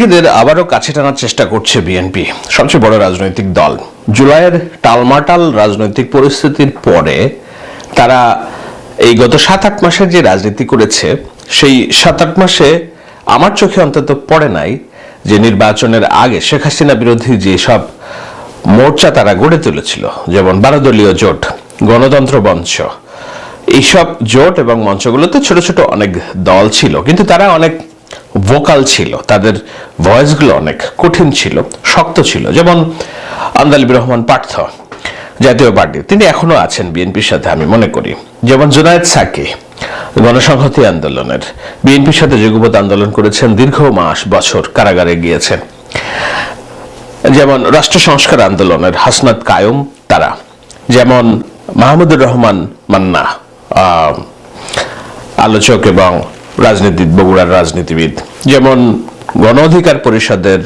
জঙ্গিদের আবারও কাছে টানার চেষ্টা করছে বিএনপি। সবচেয়ে বড় রাজনৈতিক দল। জুলাইয়ের টালমাটাল রাজনৈতিক পরিস্থিতির পরে তারা এই গত সাত আট মাসের যে রাজনীতি করেছে, সেই সাত আট মাসে আমার চোখে অন্তত পড়ে নাই যে নির্বাচনের আগে শেখ হাসিনা বিরোধী যেসব মোর্চা তারা গড়ে তুলেছিল, যেমন বারোদলীয় জোট, গণতন্ত্র মঞ্চ, এইসব জোট এবং মঞ্চগুলোতে ছোট ছোট অনেক দল ছিল। কিন্তু তারা অনেক ভোকাল ছিল, তাদের ভয়েসগুলো অনেক কঠিন ছিল, শক্ত ছিল। যেমন আন্দালিবুর রহমান পার্থ, জাতীয় পার্টি, তিনি এখনও আছেন বিএনপির সাথে, আমি মনে করি। যেমন জুনায়েদ সাকি, গণসংহতি আন্দোলনের, বিএনপির সাথে যুগপৎ আন্দোলন করেছেন, দীর্ঘ মাস, বছর কারাগারে গিয়েছেন। যেমন রাষ্ট্র সংস্কার আন্দোলনের, হাসনাত কায়ুম, তারা। যেমন মাহমুদুর রহমান মান্না আলোচক এবং রাজনীতিবিদ বগুড়ার রাজনীতিবিদ। যেমন গণ অধিকার পরিষদের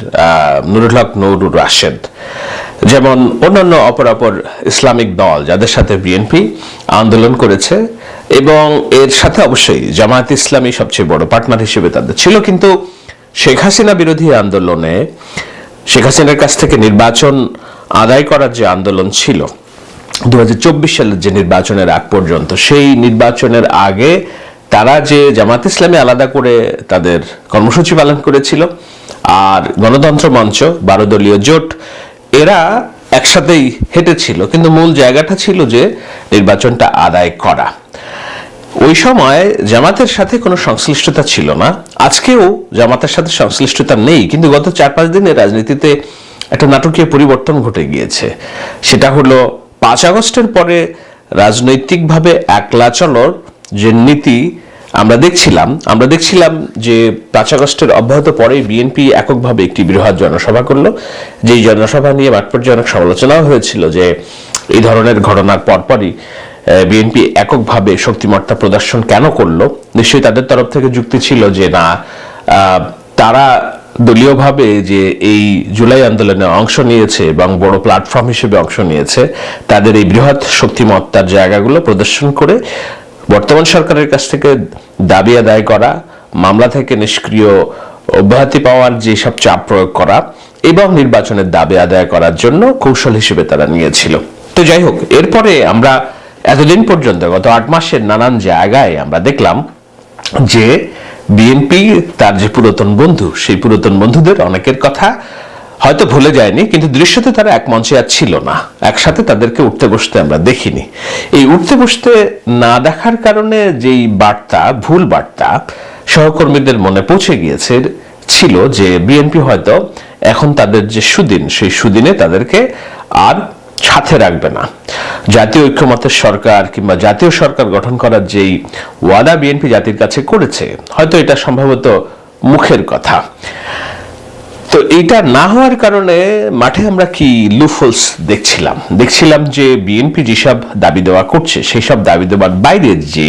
নুরুল হক, নুরুর রাশেদ। যেমন অন্যান্য অপরাপর ইসলামিক দল যাদের সাথে বিএনপি আন্দোলন করেছে এবং এর সাথে অবশ্যই জামায়াত ইসলামী সবচেয়ে বড় পার্টনার হিসেবে তাদের ছিল। কিন্তু শেখ হাসিনা বিরোধী আন্দোলনে শেখ হাসিনার কাছ থেকে নির্বাচন আদায় করার যে আন্দোলন ছিল দু হাজার চব্বিশ সালের যে নির্বাচনের আগ পর্যন্ত, সেই নির্বাচনের আগে তারা যে জামাত ইসলামী আলাদা করে তাদের কর্মসূচি পালন করেছিল আর গণতন্ত্র মঞ্চ বারো দলীয় জোট, এরা একসাথেই হেঁটেছিল। কিন্তু মূল জায়গাটা ছিল যে নির্বাচনটা আদায় করা। ওই সময় জামাতের সাথে কোনো সংশ্লিষ্টতা ছিল না। আজকেও জামাতের সাথে সংশ্লিষ্টতা নেই, কিন্তু গত চার পাঁচ দিনের রাজনীতিতে একটা নাটকীয় পরিবর্তন ঘটে গিয়েছে। সেটা হলো, পাঁচ আগস্টের পরে রাজনৈতিকভাবে একলা চলর যে নীতি আমরা দেখছিলাম আমরা দেখছিলাম যে পাঁচ আগস্টের অব্যাহত পরে বিএনপি এককভাবে একটি বৃহৎ জনসভা করল। যেই জনসভা নিয়ে মাঠ পর্যায়ে অনেক সমালোচনাও হয়েছিল যে এই ধরনের ঘটনার পরপরই বিএনপি এককভাবে শক্তিমত্তা প্রদর্শন কেন করল? নিশ্চয়ই তাদের তরফ থেকে যুক্তি ছিল যে না তারা দলীয়ভাবে যে এই জুলাই আন্দোলনে অংশ নিয়েছে এবং বড় প্ল্যাটফর্ম হিসেবে অংশ নিয়েছে, তাদের এই বৃহৎ শক্তিমত্তার জায়গাগুলো প্রদর্শন করে বর্তমান সরকারের কাছ থেকে দাবি আদায় করা, মামলা থেকে নিষ্ক্রিয় অব্যাহতি পাওয়ার যেসব চাপ প্রয়োগ করা এবং নির্বাচনের দাবি আদায় করার জন্য কৌশল হিসেবে তারা নিয়েছিল। তো যাই হোক, এরপরে আমরা এতদিন পর্যন্ত, গত আট মাসের নানান জায়গায় আমরা দেখলাম যে বিএনপি তার যে পুরাতন বন্ধু, সেই পুরাতন বন্ধুদের অনেকের কথা হয়তো ভুলে যায়নি, কিন্তু দৃশ্যতে তারা এক মঞ্চে আর ছিল না। একসাথে তাদেরকে উঠতে বসতে আমরা দেখিনি। এই উঠতে বসতে না দেখার কারণে যেই বার্তা, ভুল বার্তা সহকর্মীদের মনে পৌঁছে গিয়েছে, ছিল যে বিএনপি হয়তো এখন তাদের যে সুদিন, সেই সুদিনে তাদেরকে আর সাথে রাখবে না। জাতীয় ঐক্যমতের সরকার কিংবা জাতীয় সরকার গঠন করার যেই ওয়াদা বিএনপি জাতির কাছে করেছে, হয়তো এটা সম্ভবত মুখের কথা। তো এটা না হওয়ার কারণে মাঠে আমরা কি লুফলস দেখছিলাম। দেখছিলাম যে বিএনপি যেসব দাবি দেওয়া করছে সেই সব দাবি দেওয়ার বাইরে যে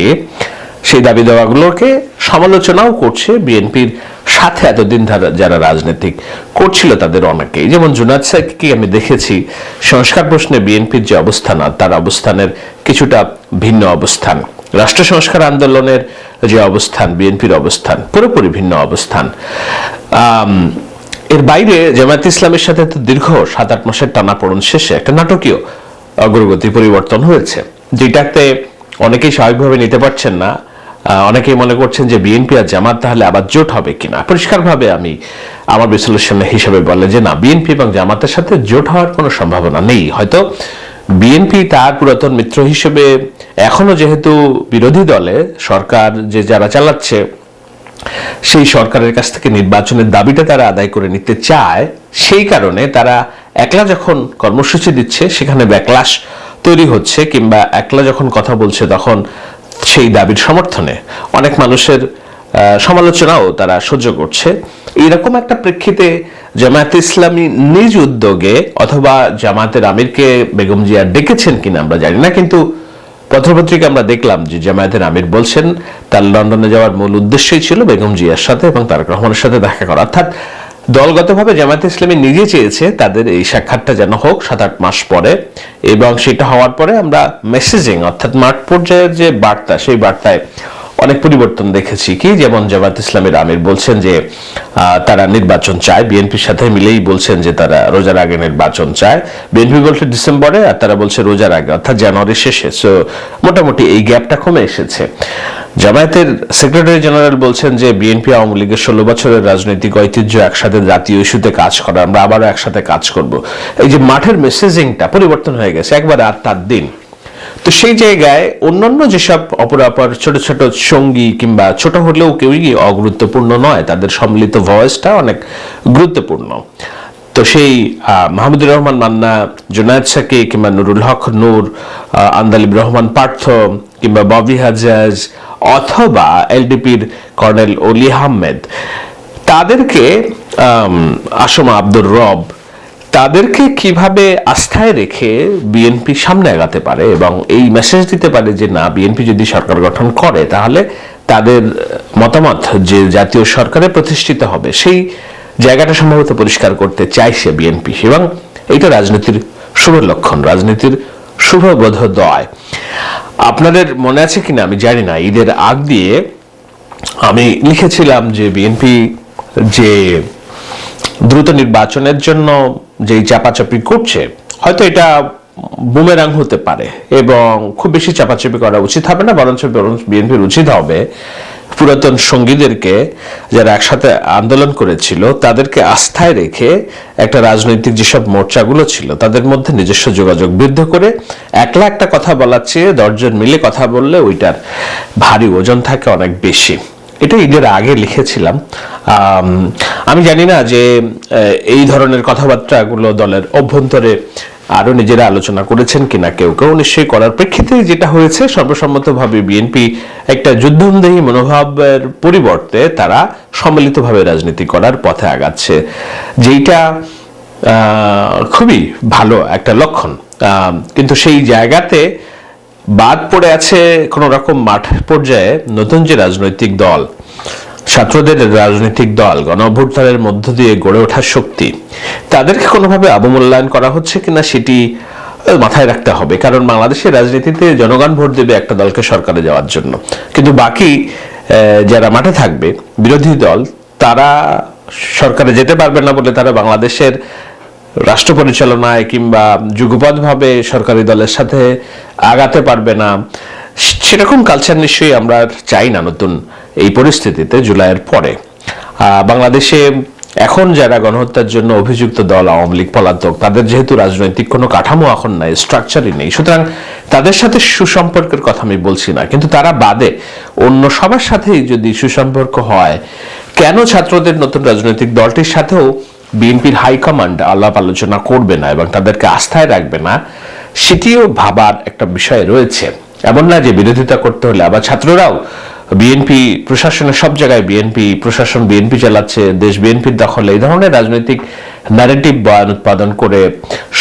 সেই দাবি দেওয়াগুলোকে সমালোচনাও করছে বিএনপির সাথে এতদিন যারা রাজনৈতিক করছিল তাদের অনেকেই। যেমন জুনাদ সাইককে আমি দেখেছি, সংস্কার প্রশ্নে বিএনপির যে অবস্থান তার অবস্থানের কিছুটা ভিন্ন অবস্থান। রাষ্ট্র সংস্কার আন্দোলনের যে অবস্থান, বিএনপির অবস্থান, পুরোপুরি ভিন্ন অবস্থান। এর বাইরে জামায়াত ইসলামের সাথে তো দীর্ঘ সাত আট মাসের টানাপোড়ন শেষে একটা নাটকীয় অগ্রগতি পরিবর্তন হয়েছে। যেটাতে অনেকেই স্বাভাবিকভাবে নিতে পারছেন না। অনেকেই মনে করছেন যে বিএনপি আর জামাত তাহলে আবার জোট হবে কিনা। পরিষ্কারভাবে আমি আমার বিশ্লেষণ হিসেবে বলে যে না, বিএনপি এবং জামাতের সাথে জোট হওয়ার কোনো সম্ভাবনা নেই। হয়তো বিএনপি তার পুরাতন মিত্র হিসেবে এখনও যেহেতু বিরোধী দলে সরকার যে যারা চালাচ্ছে সেই সরকারের কাছ থেকে নির্বাচনের দাবিটা তারা আদায় করে নিতে চায়, সেই কারণে তারা একলা যখন কর্মসূচি দিচ্ছে, সেখানে ব্যাকলাশ তৈরি হচ্ছে কিংবা একলা যখন কথা বলছে তখন সেই দাবির সমর্থনে অনেক মানুষের সমালোচনাও তারা সহ্য করছে। এইরকম একটা প্রেক্ষিতে জামায়াত ইসলামী নিজ উদ্যোগে অথবা জামায়াতের আমিরকে বেগম জিয়া ডেকেছেন কিনা আমরা জানি না, কিন্তু পত্রপত্রিকা আমরা দেখলাম যে জামায়াতের আমির বলছেন, তার লন্ডনে যাওয়ার মূল উদ্দেশ্যই ছিল বেগম জিয়ার সাথে এবং তারক রহমানের সাথে দেখা করা। অর্থাৎ দলগতভাবে জামায়াত ইসলামী নিজে চেয়েছে তাদের এই সাক্ষাৎটা যেন হোক সাত আট মাস পরে এবং সেটা হওয়ার পরে আমরা মেসেজিং অর্থাৎ মাঠ পর্যায়ের যে বার্তা, সেই বার্তায় অনেক পরিবর্তন দেখেছি। কি? যেমন জামাত ইসলামের আমির বলছেন যে তারা নির্বাচন চায়। বিএনপির সাথে মিলেই বলছেন যে, তারা রোজার আগে নির্বাচন চায়। বিএনপি বলছে ডিসেম্বরে, আর তারা বলছে রোজার আগে, অর্থাৎ জানুয়ারি শেষে। সো, মোটামুটি এই গ্যাপটা কমে এসেছে। জামায়াতের সেক্রেটারি জেনারেল বলছেন যে, বিএনপি আওয়ামী লীগের ষোলো বছরের রাজনৈতিক ঐতিহ্য একসাথে জাতীয় ইস্যুতে কাজ করা, আমরা আবারও একসাথে কাজ করব। এই যে মাঠের মেসেজিংটা পরিবর্তন হয়ে গেছে, একবারে আর তার দিন। তো সেই জায়গায় অন্যান্য যেসব অপরাপর ছোট ছোট সঙ্গী কিংবা ছোট হলেও কেউই অগুরুত্বপূর্ণ নয়, তাদের সম্মিলিত ভয়েসটা অনেক গুরুত্বপূর্ণ। তো সেই মাহমুদুর রহমান মান্না, জুনায়দ সাকি কিংবা নুরুল হক নূর আন্দালিব রহমান পার্থ কিংবা ববি হাজাজ অথবা এলডিপির কর্নেল অলি আহমেদ। তাদেরকে আসমা আব্দুর রব তাদেরকে কীভাবে আস্থায় রেখে বিএনপি সামনে আগাতে পারে এবং এই মেসেজ দিতে পারে যে, না, বিএনপি যদি সরকার গঠন করে, তাহলে তাদের মতামত যে জাতীয় সরকারে প্রতিষ্ঠিত হবে, সেই জায়গাটা সম্ভবত পরিষ্কার করতে চাইছে বিএনপি। এবং এইটা রাজনীতির শুভ লক্ষণ, রাজনীতির শুভ বোধোদয় আপনাদের মনে আছে কিনা? আমি জানি না। ঈদের আগ দিয়ে আমি লিখেছিলাম যে, বিএনপি যে দ্রুত নির্বাচনের জন্য যেই চাপাচাপি করছে, হয়তো এটা বুমেরাং হতে পারে এবং খুব বেশি চাপাচাপি করা উচিত হবে না, বরঞ্চ বিএনপির উচিত হবে। পুরাতন সঙ্গীদেরকে যারা একসাথে আন্দোলন করেছিল, তাদেরকে আস্থায় রেখে একটা রাজনৈতিক যেসব মোর্চাগুলো ছিল, তাদের মধ্যে নিজস্ব যোগাযোগ বৃদ্ধ করে একলা একটা কথা বলার চেয়ে দশজন মিলে কথা বললে ওইটার ভারী ওজন থাকে অনেক বেশি। এটা ঈদের আগে লিখেছিলাম আম, জানি না যে এই ধরনের কথাবার্তাগুলো দলের অভ্যন্তরে আরও নিজেরা আলোচনা করেছেন কিনা কেউ কেউ নিশ্চয়ই করার প্রেক্ষিতে যেটা হয়েছে সর্বসম্মতভাবে বিএনপি একটা যুদ্ধমদেহী মনোভাবের পরিবর্তে তারা সম্মিলিতভাবে রাজনীতি করার পথে আগাচ্ছে। যেইটা খুবই ভালো একটা লক্ষণ। কিন্তু সেই জায়গাতে বাদ পড়ে আছে কোন রকম মাঠ পর্যায়ে নতুন যে রাজনৈতিক দল, ছাত্রদের রাজনৈতিক দল গণ অভ্যুত্থানের মধ্য দিয়ে গড়ে ওঠার শক্তি, তাদেরকে কোনোভাবে অবমূল্যায়ন করা হচ্ছে কিনা সেটি মাথায় রাখতে হবে। কারণ বাংলাদেশের রাজনীতিতে জনগণ ভোট দেবে একটা দলকে সরকারে যাওয়ার জন্য। কিন্তু বাকি যারা মাঠে থাকবে, বিরোধী দল, তারা সরকারে যেতে পারবে না বলে তারা বাংলাদেশের রাষ্ট্র পরিচালনায় কিংবা যুগপৎভাবে সরকারি দলের সাথে আগাতে পারবে না, সেরকম কালচার নিশ্চয়ই আমরা চাই না নতুন এই পরিস্থিতিতে জুলাইয়ের পরে। বাংলাদেশে এখন যারা গণহত্যার জন্য অভিযুক্ত দল, আওয়ামী লীগ, পলাতক, তাদের যেহেতু রাজনৈতিক কোনো কাঠামো এখন নাই স্ট্রাকচারই নেই, সুতরাং তাদের সাথে সুসম্পর্কের কথা আমি বলছি না, কিন্তু তারা বাদে অন্য সবার সাথেই যদি সুসম্পর্ক হয়, কেন ছাত্রদের নতুন রাজনৈতিক দলটির সাথেও বিএনপির হাইকমান্ড আলাপ আলোচনা করবে না এবং তাদেরকে আস্থায় রাখবে না, সেটিও ভাবার একটা বিষয় রয়েছে। এমন না যে বিরোধিতা করতে হলে আবার ছাত্ররাও বিএনপি প্রশাসনের সব জায়গায় বিএনপি প্রশাসন, বিএনপি চালাচ্ছে, দেশ বিএনপির দখলে, এই ধরনের রাজনৈতিক ন্যারেটিভ বয়ান উৎপাদন করে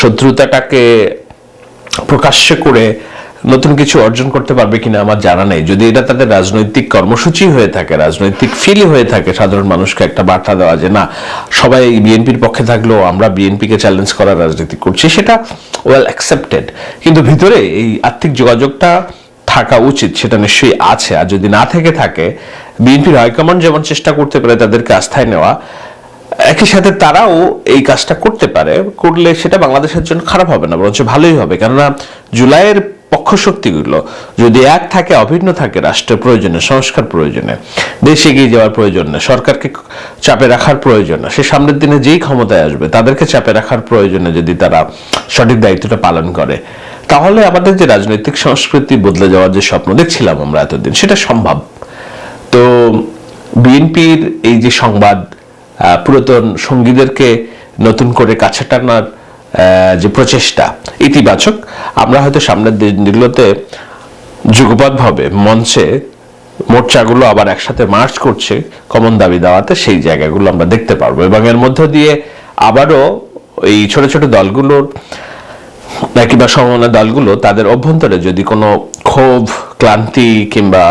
শত্রুতাটাকে প্রকাশ্যে করে নতুন কিছু অর্জন করতে পারবে কিনা আমার জানা নেই। যদি এটা তাদের রাজনৈতিক কর্মসূচি হয়ে থাকে, রাজনৈতিক ফিল হয়ে থাকে, সাধারণ মানুষকে একটা বার্তা দেওয়া যে, না, সবাই বিএনপির পক্ষে থাকলেও আমরা বিএনপিকে চ্যালেঞ্জ করার রাজনীতি করছি। সেটা ওয়েল অ্যাকসেপ্টেড কিন্তু ভিতরে এই আর্থিক যোগাযোগটা থাকা উচিত, সেটা নিশ্চয়ই আছে। আর যদি না থেকে থাকে বিএনপির হাইকমান্ড যেমন চেষ্টা করতে পারে তাদেরকে আস্থায় নেওয়া, একই সাথে তারাও এই কাজটা করতে পারে। করলে সেটা বাংলাদেশের জন্য খারাপ হবে না, বরঞ্চ ভালোই হবে। কেননা জুলাইয়ের পক্ষ শক্তিগুলো যদি এক থাকে, অভিন্ন থাকে, রাষ্ট্রের প্রয়োজনে, সংস্কার প্রয়োজনে। দেশ এগিয়ে যাওয়ার প্রয়োজনে সরকারকে চাপে রাখার প্রয়োজনে সে সামনের দিনে যেই ক্ষমতায় আসবে, তাদেরকে চাপে রাখার প্রয়োজনে যদি তারা সঠিক দায়িত্বটা পালন করে। তাহলে আমাদের যে রাজনৈতিক সংস্কৃতি বদলে যাওয়ার যে স্বপ্ন দেখছিলাম আমরা এতদিন, সেটা সম্ভব। তো বিএনপির এই যে সংবাদ পুরাতন সঙ্গীদেরকে নতুন করে কাছে টানার যে প্রচেষ্টা ইতিবাচক, আমরা হয়তো সামনের দিনগুলোতে যুগপৎভাবে মঞ্চে মোর্চাগুলো আবার একসাথে মার্চ করছে কমন দাবি দাওয়াতে সেই জায়গাগুলো আমরা দেখতে পারব। এবং এর মধ্য দিয়ে আবারও এই ছোট ছোট দলগুলোর কিংবা সমমনা দলগুলো তাদের অভ্যন্তরে যদি কোনো ক্ষোভ, ক্লান্তি কিংবা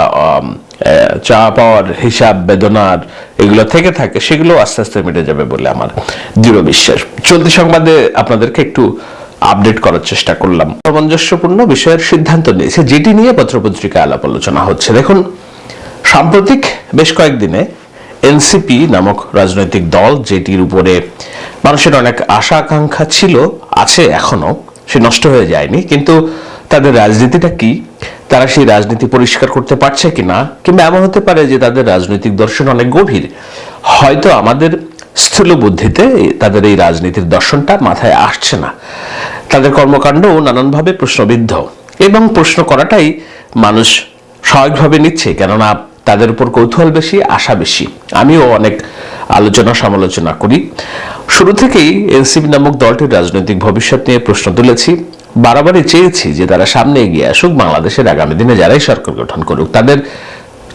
চা পাওয়ার হিসাব, বেদনার এগুলো থেকে থাকে, সেগুলো আস্তে আস্তে মিটে যাবে বলে আমার দৃঢ় বিশ্বাস। চলতি সংবাদে আপনাদেরকে একটু আপডেট করার চেষ্টা করলাম। সামঞ্জস্যপূর্ণ বিষয়ের সিদ্ধান্ত নিয়েছে, যেটি নিয়ে পত্রপত্রিকায় আলাপ আলোচনা হচ্ছে। দেখুন, সাম্প্রতিক বেশ কয়েকদিনে এনসিপি নামক রাজনৈতিক দল, যেটির উপরে মানুষের অনেক আশা আকাঙ্ক্ষা ছিল, আছে এখনও, সে নষ্ট হয়ে যায়নি, কিন্তু তাদের রাজনীতিটা কি? তারা সেই রাজনীতি পরিষ্কার করতে পারছে কিনা? কিংবা এমন হতে পারে যে তাদের রাজনৈতিক দর্শন অনেক গভীর। হয়তো আমাদের স্থূল বুদ্ধিতে তাদের এই রাজনীতির দর্শনটা মাথায় আসছে না। তাদের কর্মকাণ্ডও নানানভাবে প্রশ্নবিদ্ধ। এবং প্রশ্ন করাটাই মানুষ স্বাভাবিকভাবে নিচ্ছে, কেননা তাদের উপর কৌতূহল বেশি, আশা বেশি। আমিও অনেক আলোচনা সমালোচনা করি। শুরু থেকেই এনসিপি নামক দলটির রাজনৈতিক ভবিষ্যৎ নিয়ে প্রশ্ন তুলেছি। বারবারই চেয়েছি যে তারা সামনে এগিয়ে আসুক, বাংলাদেশের আগামী দিনে যারাই সরকার গঠন করুক। তাদের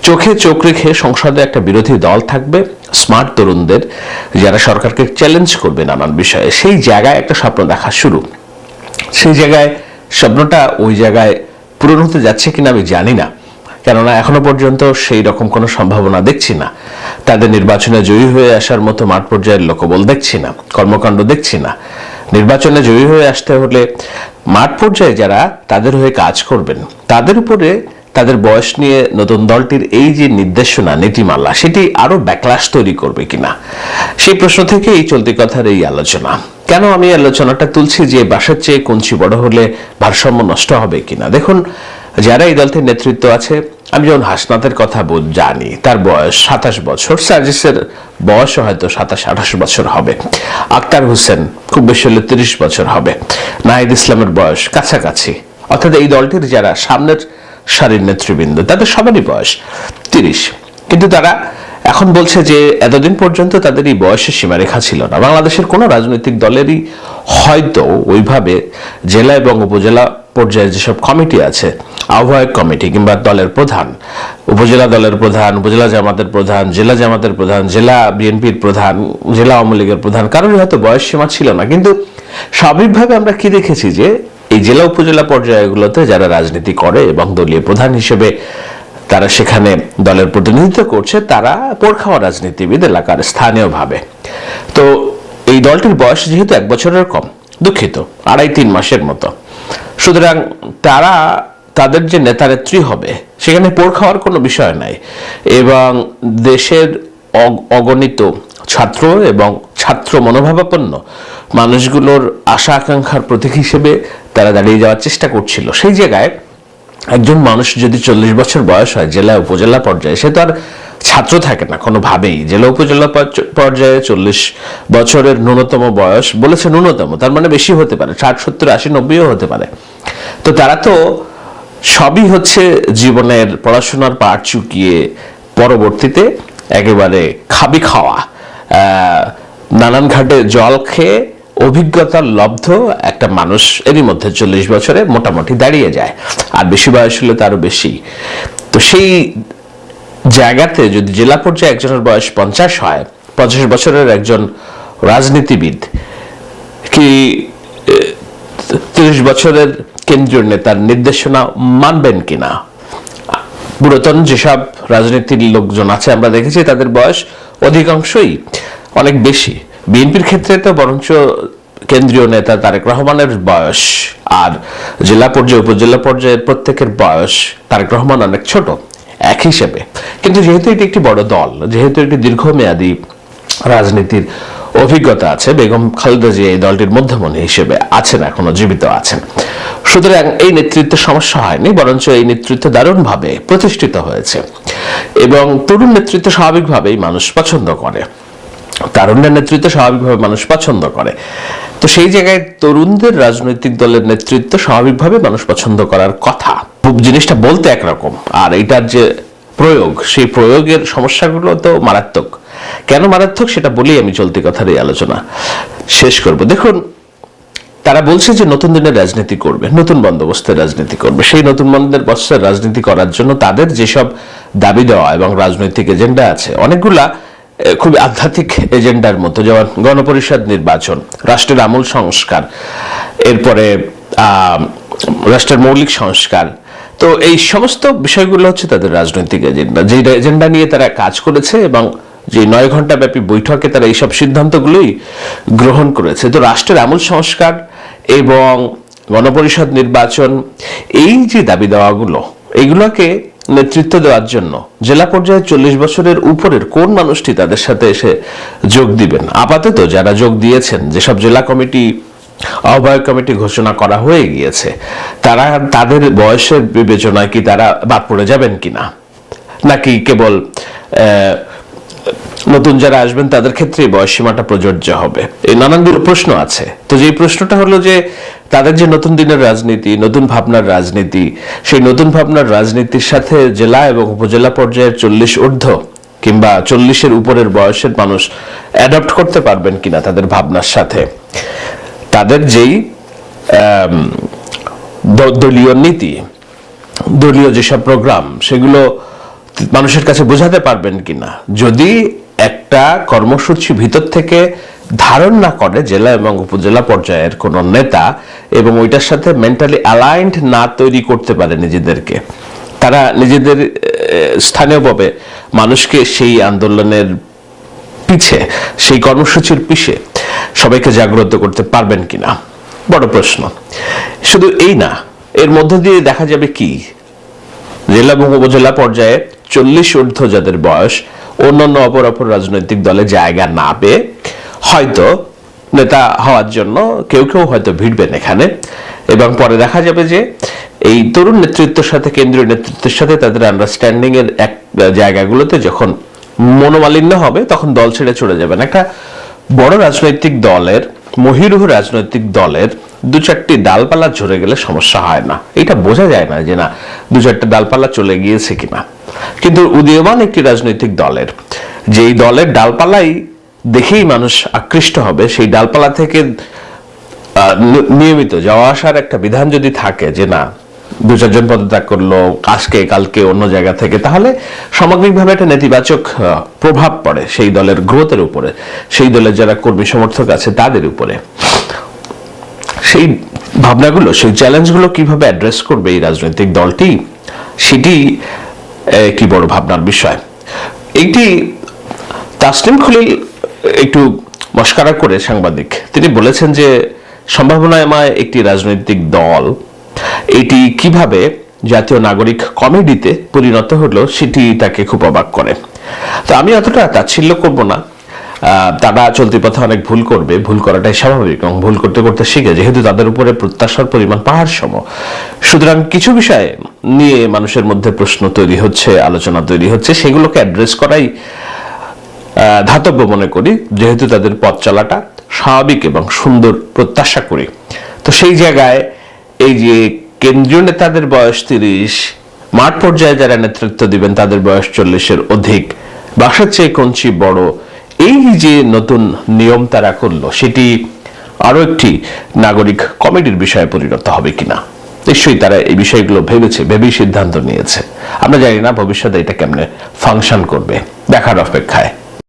চোখে চোখ রেখে সংসদে একটা বিরোধী দল থাকবে, স্মার্ট তরুণদের যারা সরকারকে চ্যালেঞ্জ করবে নানান বিষয়ে। সেই জায়গায় একটা স্বপ্ন দেখা শুরু। সেই জায়গায় স্বপ্নটা ওই জায়গায় পূরণ হতে যাচ্ছে কিনা আমি জানি না। কেননা এখনও পর্যন্ত সেই রকম কোনো সম্ভাবনা দেখছি না। তাদের নির্বাচনে জয়ী হয়ে আসার মতো মাঠ পর্যায়ের লোকবল দেখছি না, কর্মকাণ্ড দেখছি না। নির্বাচনে জয়ী হয়ে আসতে হলে মাঠ পর্যায়ে যারা তাদের হয়ে কাজ করবেন, তাদের উপরে তাদের বয়স নিয়ে নতুন দলটির এই যে নির্দেশনা, নীতিমালা, সেটি আরও ব্যাকলাস তৈরি করবে কিনা? সেই প্রশ্ন থেকে এই চলতি কথার এই আলোচনা। কেন আমি আলোচনাটা তুলছি যে বাসার চেয়ে কঞ্চি বড় হলে ভারসাম্য নষ্ট হবে কিনা? দেখুন, যারা এই দলটির নেতৃত্ব আছে আমি যখন হাসনাতের কথা জানি, তার বয়স সাতাশ বছর সার্জিসের বয়স হয়তো সাতাশ, আঠাশ বছর হবে। আক্তার হোসেন খুব বেশি হলে তিরিশ বছর হবে। নাহিদ ইসলামের বয়স কাছাকাছি। অর্থাৎ এই দলটির যারা সামনের সারির নেতৃবৃন্দ, তাদের সবারই বয়স তিরিশ। কিন্তু তারা এখন বলছে যে এতদিন পর্যন্ত তাদের এই বয়সের সীমারেখা ছিল না। বাংলাদেশের কোনো রাজনৈতিক দলেরই হয়তো ওইভাবে জেলা এবং উপজেলা পর্যায়ে যেসব কমিটি আছে, আহ্বায়ক কমিটি কিংবা দলের প্রধান, উপজেলা দলের প্রধান, উপজেলা জামাতের প্রধান, জেলা জামাতের প্রধান, জেলা বিএনপির প্রধান, জেলা আওয়ামী লীগের প্রধান, কারোরই হয়তো বয়স সীমা ছিল না। কিন্তু স্বাভাবিকভাবে আমরা কি দেখেছি যে এই জেলা উপজেলা পর্যায়গুলোতে যারা রাজনীতি করে এবং দলীয় প্রধান হিসেবে তারা সেখানে দলের প্রতিনিধিত্ব করছে, তারা পোরখাওয়া রাজনীতিবিদ এলাকার স্থানীয়ভাবে। তো এই দলটির বয়স যেহেতু এক বছরের কম, দুঃখিত আড়াই তিন মাসের মতো। সুতরাং তারা তাদের যে নেতা নেত্রী হবে, সেখানে পোর খাওয়ার কোনো বিষয় নাই। এবং দেশের অগ- অগণিত ছাত্র এবং ছাত্র মনোভাবাপন্ন মানুষগুলোর আশা আকাঙ্ক্ষার প্রতীক হিসেবে তারা দাঁড়িয়ে যাওয়ার চেষ্টা করছিল। সেই জায়গায় একজন মানুষ যদি চল্লিশ বছর বয়স হয়, জেলা, উপজেলা পর্যায়ে, সে তো আর ছাত্র থাকে না, কোনোভাবেই। জেলা উপজেলা পর্যায়ে চল্লিশ বছরের ন্যূনতম বয়স, বলেছে ন্যূনতম, তার মানে বেশি হতে পারে, ষাট, সত্তর, আশি, নব্বইও হতে পারে। তো তারা তো সবই হচ্ছে জীবনের পড়াশোনার পাঠ চুকিয়ে পরবর্তীতে একেবারে খাবি খাওয়া। নানান ঘাটে জল খেয়ে অভিজ্ঞতার লব্ধ একটা মানুষ এরই মধ্যে চল্লিশ বছরে মোটামুটি দাঁড়িয়ে যায়, আর বেশি বয়স হলে তারও বেশি। তো সেই জায়গাতে যদি জেলা পর্যায়ে একজনের বয়স পঞ্চাশ হয়, পঞ্চাশ বছরের একজন রাজনীতিবিদ, কি তিরিশ বছরের কেন্দ্রীয় নেতার নির্দেশনা মানবেন কিনা? পুরাতন যেসব রাজনীতির লোকজন আছে, আমরা দেখেছি তাদের বয়স অধিকাংশই অনেক বেশি। বিএনপির ক্ষেত্রে তো বরঞ্চ কেন্দ্রীয় নেতা তারেক রহমানের বয়স, আর জেলা পর্যায়ে, উপজেলা পর্যায়ের প্রত্যেকের বয়স তারেক রহমান অনেক ছোট, এক হিসেবে। কিন্তু যেহেতু এটি একটি বড় দল, যেহেতু একটি দীর্ঘমেয়াদী রাজনীতির অভিজ্ঞতা আছে, বেগম খালেদা জিয়া এই দলটির মধ্যমণি হিসেবে আছেন, এখনও জীবিত আছেন। সুতরাং এই নেতৃত্বের সমস্যা হয়নি, বরঞ্চ এই নেতৃত্ব দারুণভাবে প্রতিষ্ঠিত হয়েছে এবং তরুণ নেতৃত্ব স্বাভাবিকভাবেই মানুষ পছন্দ করে। তারুণ্যের নেতৃত্ব স্বাভাবিকভাবে মানুষ পছন্দ করে। তো সেই জায়গায় তরুণদের রাজনৈতিক দলের নেতৃত্ব স্বাভাবিকভাবে মানুষ পছন্দ করার কথা। জিনিসটা বলতে একরকম, আর এটার যে প্রয়োগ, সেই প্রয়োগের সমস্যাগুলো তো মারাত্মক। কেন মারাত্মক সেটা বলি আমি চলতি কথার এই আলোচনা শেষ করব। দেখুন, তারা বলছে যে নতুন দিনের রাজনীতি করবে, নতুন বন্দোবস্তের রাজনীতি করবে। সেই নতুন বন্দোবস্তের রাজনীতি করার জন্য তাদের যেসব দাবি দেওয়া এবং রাজনৈতিক এজেন্ডা আছে, অনেকগুলা খুব আধ্যাত্মিক এজেন্ডার মতো যেমন গণপরিষদ নির্বাচন, রাষ্ট্রের আমূল সংস্কার, এরপরে রাষ্ট্রের মৌলিক সংস্কার তো এই সমস্ত বিষয়গুলো হচ্ছে তাদের রাজনৈতিক এজেন্ডা যে এজেন্ডা নিয়ে তারা কাজ করেছে এবং যে নয় ঘণ্টা ব্যাপী বৈঠকে তারা এইসব সিদ্ধান্তগুলোই গ্রহণ করেছে। তো রাষ্ট্রের আমূল সংস্কার এবং গণপরিষদ নির্বাচন, এই যে দাবি দেওয়াগুলো এইগুলোকে নেতৃত্ব দেওয়ার জন্য জেলা পর্যায়ে চল্লিশ বছরের উপরের কোন মানুষটি তাদের সাথে এসে যোগ দিবেন? আপাতত যারা যোগ দিয়েছেন, যেসব জেলা কমিটি আহ্বায়ক কমিটি ঘোষণা করা হয়ে গিয়েছে। তারা তাদের বয়সের বিবেচনায় কি তারা বাদ পড়ে যাবেন কিনা? নাকি কেবল নতুন যারা আসবেন তাদের ক্ষেত্রে বয়স সীমাটা প্রযোজ্য হবে? এই নানানগুলো প্রশ্ন আছে। তো যে প্রশ্নটা হলো যে, তাদের যে নতুন দিনের রাজনীতি, নতুন ভাবনার রাজনীতি, সেই নতুন ভাবনার রাজনীতির সাথে জেলা এবং উপজেলা পর্যায়ের চল্লিশ ঊর্ধ্ব কিংবা চল্লিশের উপরের বয়সের মানুষ অ্যাডপ্ট করতে পারবেন কিনা তাদের ভাবনার সাথে? তাদের যেই দলীয় নীতি, দলীয় যেসব প্রোগ্রাম, সেগুলো মানুষের কাছে বোঝাতে পারবেন কিনা। যদি একটা কর্মসূচি ভিতর থেকে ধারণ না করে জেলা এবং উপজেলা পর্যায়ের কোন নেতা এবং ওইটার সাথে মেন্টালি অ্যালাইন্ড না তৈরি করতে পারে নিজেদেরকে, তারা নিজেদের স্থানীয়ভাবে মানুষকে সেই আন্দোলনের পিছে, সেই কর্মসূচির পিছে সবাইকে জাগ্রত করতে পারবেন কিনা? বড় প্রশ্ন। শুধু এই না, এর মধ্য দিয়ে দেখা যাবে কি? জেলা এবং উপজেলা পর্যায়ে চল্লিশ ঊর্ধ্ব যাদের বয়স, অন্যান্য অপর অপর রাজনৈতিক দলে জায়গা না পেয়ে হয়তো নেতা হওয়ার জন্য কেউ কেউ হয়তো ভিড়বেন এখানে। এবং পরে দেখা যাবে যে এই তরুণ নেতৃত্বের সাথে, কেন্দ্রীয় নেতৃত্বের সাথে তাদের আন্ডারস্ট্যান্ডিং এর এক জায়গাগুলোতে যখন মনোমালিন্য হবে, তখন দল ছেড়ে চলে যাবেন। একটা বড় রাজনৈতিক দলের, মহিরুহ রাজনৈতিক দলের দু চারটি ডালপালা ঝরে গেলে সমস্যা হয় না। এটা বোঝা যায় না যে না, দু চারটে ডালপালা চলে গিয়েছে কিনা। কিন্তু উদীয়মান একটি রাজনৈতিক দলের, যেই দলের ডালপালাই দেখেই মানুষ আকৃষ্ট হবে, সেই ডালপালা থেকে নিয়মিত যাওয়া আসার একটা বিধান যদি থাকে যে না দু চারজন পদত্যাগ করল আজকে কালকে অন্য জায়গা থেকে। তাহলে সামগ্রিকভাবে একটা নেতিবাচক প্রভাব পড়ে সেই দলের গ্রোথের উপরে, সেই দলের যারা কর্মী সমর্থক আছে তাদের উপরে। সেই ভাবনাগুলো, সেই চ্যালেঞ্জগুলো কীভাবে অ্যাড্রেস করবে এই রাজনৈতিক দলটি, সেটি একটি বড় ভাবনার বিষয়। এইটি তাসলিম খলিল একটু মস্কারা করে সাংবাদিক। তিনি বলেছেন যে, সম্ভাবনাময় একটি রাজনৈতিক দল এটি কীভাবে জাতীয় নাগরিক কমেডিতে পরিণত হলো সেটি তাকে খুব অবাক করে। তো আমি অতটা তাচ্ছিল্য করব না। তারা চলতি পথে অনেক ভুল করবে। ভুল করাটাই স্বাভাবিক এবং ভুল করতে করতে শিখে, যেহেতু তাদের উপরে প্রত্যাশার পরিমাণ পাহাড় সম সুতরাং কিছু বিষয়ে নিয়ে মানুষের মধ্যে প্রশ্ন তৈরি হচ্ছে, আলোচনা তৈরি হচ্ছে, সেগুলোকে অ্যাড্রেস করাই ধাতব্য মনে করি, যেহেতু তাদের পথ চলাটা স্বাভাবিক এবং সুন্দর প্রত্যাশা করি। তো সেই জায়গায় এই যে কেন্দ্রীয় নেতাদের বয়স তিরিশ, মাঠ পর্যায়ে যারা নেতৃত্ব দিবেন, তাদের বয়স চল্লিশের অধিক। বাসার চেয়ে কঞ্চি বড়। এই যে নতুন নিয়ম তারা করল, সেটি আরও একটি নাগরিক কমিটির বিষয়ে পরিণত হবে কিনা? নিশ্চয়ই তারা এই বিষয়গুলো ভেবেছে, ভেবেই সিদ্ধান্ত নিয়েছে। আমরা জানি না ভবিষ্যতে এটা কেমনে ফাংশন করবে। দেখার অপেক্ষায়।